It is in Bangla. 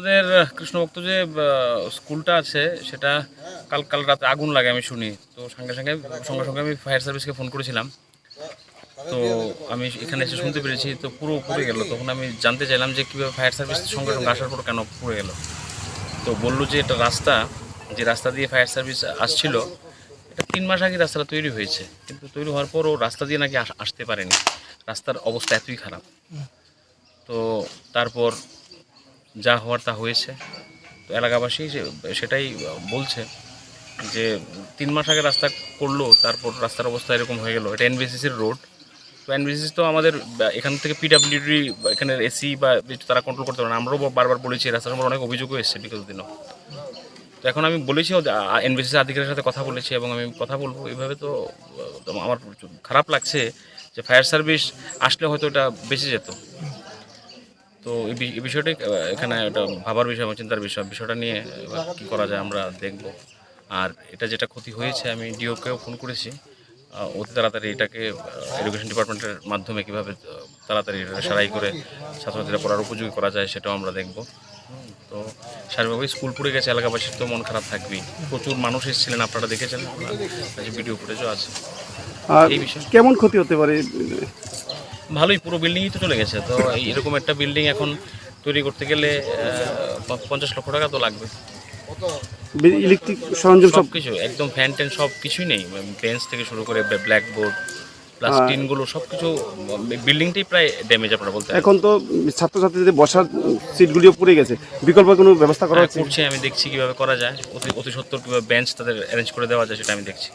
আমাদের কৃষ্ণভক্ত যে স্কুলটা আছে, সেটা কাল কাল রাতে আগুন লাগে আমি শুনি। তো সঙ্গে সঙ্গে সঙ্গে সঙ্গে আমি ফায়ার সার্ভিসকে ফোন করেছিলাম। তো আমি এখানে এসে শুনতে পেরেছি, তো পুরো পুড়ে গেল। তখন আমি জানতে চাইলাম যে কীভাবে ফায়ার সার্ভিস সঙ্গে সঙ্গে আসার পর কেন পুড়ে গেল। তো বলল যে, এটা রাস্তা, যে রাস্তা দিয়ে ফায়ার সার্ভিস আসছিল, এটা তিন মাস আগে রাস্তাটা তৈরি হয়েছে। কিন্তু তৈরি হওয়ার পরও রাস্তা দিয়ে নাকি আসতে পারেনি। রাস্তার অবস্থা এতই খারাপ। তো তারপর যা হওয়ার তা হয়েছে। তো এলাকাবাসী সেটাই বলছে যে, তিন মাস আগে রাস্তা করল, তারপর রাস্তার অবস্থা এরকম হয়ে গেল। এটা এনবিসিসির রোড তো এনবিসিসি তো আমাদের, এখান থেকে পিডাব্লিউডি এখানে এসি বা তারা কন্ট্রোল করতে পারে না, আমরাও বারবার বলেছি রাস্তার উপর অনেক অভিযোগও এসেছে বিগত দিনও। তো এখন আমি বলেছি এনবিসিসি আধিকারিকের সাথে কথা বলেছি এবং আমি কথা বলব। এইভাবে তো আমার খারাপ লাগছে যে ফায়ার সার্ভিস আসলে হয়তো এটা বেঁচে যেত। তো এই বি- এই বিষয়টাই এখানে একটা ভাবার বিষয় এবং চিন্তার বিষয় বিষয়টা নিয়ে কী করা যায় আমরা দেখব। আর এটা যেটা ক্ষতি হয়েছে আমি ডিওকেও ফোন করেছি। অতি তাড়াতাড়ি এটাকে এডুকেশন ডিপার্টমেন্টের মাধ্যমে কীভাবে তাড়াতাড়ি এটা সারাই করে ছাত্রছাত্রীরা পড়ার উপযোগী করা যায় সেটাও আমরা দেখব। তো স্বাভাবিকভাবে স্কুল পড়ে গেছে এলাকাবাসীর তো মন খারাপ থাকবেই। প্রচুর মানুষ এসেছিলেন আপনারা দেখেছেন? ভিডিও ফুটেজও আছে। এই বিষয়ে? কেমন ক্ষতি হতে পারে? ভালোই পুরো বিল্ডিংই তো চলে গেছে। তো এরকম একটা বিল্ডিং এখন তৈরি করতে গেলে পঞ্চাশ লক্ষ টাকা তো লাগবে। ইলেকট্রিক সরঞ্জাম সব কিছু একদম ফ্যান ট্যান সব কিছুই নেই। বেঞ্চ থেকে শুরু করে ব্ল্যাক বোর্ড প্লাস টিনগুলো সব কিছু বিল্ডিংটাই প্রায় ড্যামেজ আপনারা বলতে এখন তো ছাত্রছাত্রীদের বসার সিটগুলিও পুড়ে গেছে। বিকল্প কোনো ব্যবস্থা করা হ্যাঁ, হচ্ছে আমি দেখছি কীভাবে করা যায়। অতি অতি সত্তর কীভাবে বেঞ্চ তাদের অ্যারেঞ্জ করে দেওয়া যায় সেটা আমি দেখছি।